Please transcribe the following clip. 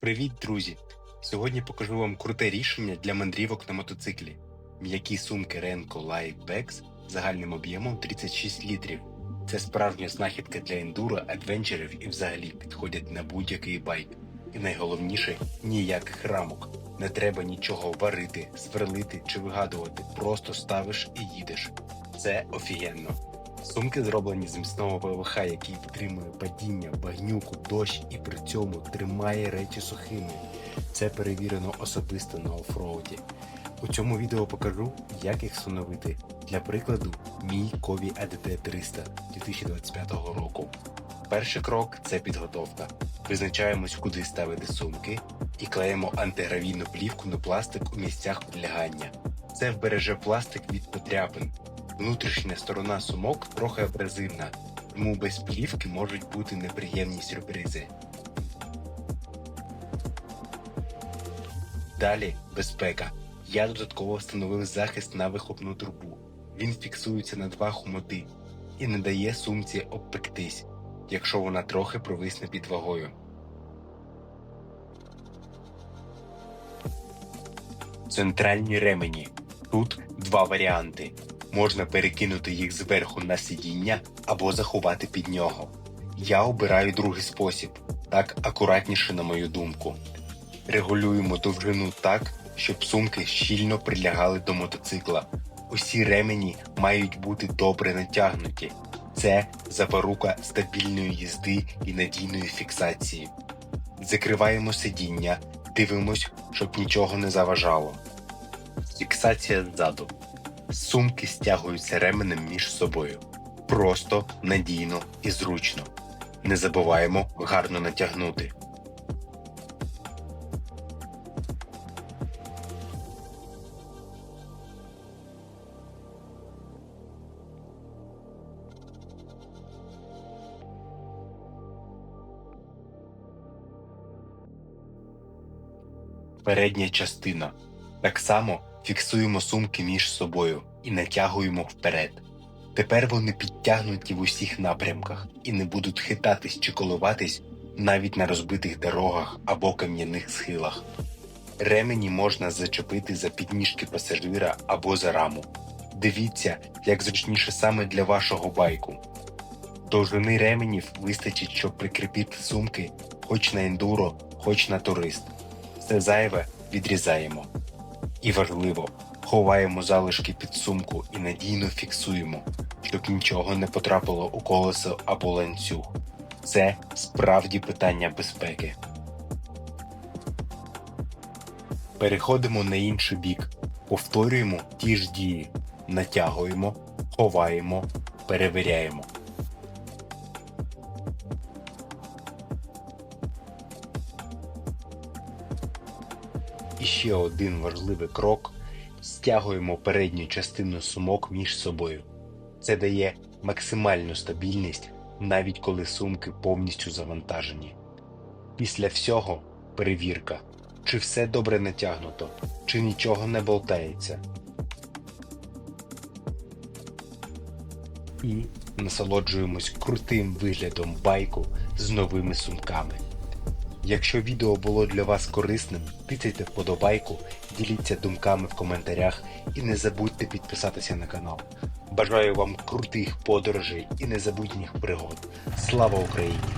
Привіт, друзі! Сьогодні покажу вам круте рішення для мандрівок на мотоциклі. М'які сумки Renko Light Bags загальним об'ємом 36 літрів. Це справжня знахідка для ендуро, адвенчерів і взагалі підходять на будь-який байк. І найголовніше ніяких рамок. Не треба нічого варити, сверлити чи вигадувати. Просто ставиш і їдеш. Це офігенно. Сумки зроблені з міцного ПВХ, який підтримує падіння, багнюку, дощ і при цьому тримає речі сухими. Це перевірено особисто на офроуді. У цьому відео покажу, як їх встановити. Для прикладу, мій Кові ADT 300 2025 року. Перший крок це підготовка. Визначаємось, куди ставити сумки, і клеїмо антигравійну плівку на пластик у місцях прилягання. Це вбереже пластик від потряпин. Внутрішня сторона сумок трохи абразивна, тому без плівки можуть бути неприємні сюрпризи. Далі безпека. Я додатково встановив захист на вихлопну трубу. Він фіксується на два хомути і не дає сумці обпектись, якщо вона трохи провисне під вагою. Центральні ремені. Тут два варіанти. Можна перекинути їх зверху на сидіння або заховати під нього. Я обираю другий спосіб, так акуратніше на мою думку. Регулюємо довжину так, щоб сумки щільно прилягали до мотоцикла. Усі ремені мають бути добре натягнуті. Це запорука стабільної їзди і надійної фіксації. Закриваємо сидіння, дивимось, щоб нічого не заважало. Фіксація ззаду. Сумки стягуються ременем між собою. Просто, надійно і зручно. Не забуваємо гарно натягнути. Передня частина. Так само фіксуємо сумки між собою і натягуємо вперед. Тепер вони підтягнуті в усіх напрямках і не будуть хитатись чи коливатись навіть на розбитих дорогах або кам'яних схилах. Ремені можна зачепити за підніжки пасажира або за раму. Дивіться, як зручніше саме для вашого байку. Довжини ременів вистачить, щоб прикріпити сумки хоч на ендуро, хоч на турист. Все зайве відрізаємо. І важливо, ховаємо залишки під сумку і надійно фіксуємо, щоб нічого не потрапило у колесо або ланцюг. Це справді питання безпеки. Переходимо на інший бік. Повторюємо ті ж дії. Натягуємо, ховаємо, перевіряємо. І ще один важливий крок стягуємо передню частину сумок між собою. Це дає максимальну стабільність, навіть коли сумки повністю завантажені. Після всього перевірка, чи все добре натягнуто, чи нічого не болтається. І насолоджуємось крутим виглядом байку з новими сумками. Якщо відео було для вас корисним, тицяйте вподобайку, діліться думками в коментарях і не забудьте підписатися на канал. Бажаю вам крутих подорожей і незабутніх пригод. Слава Україні!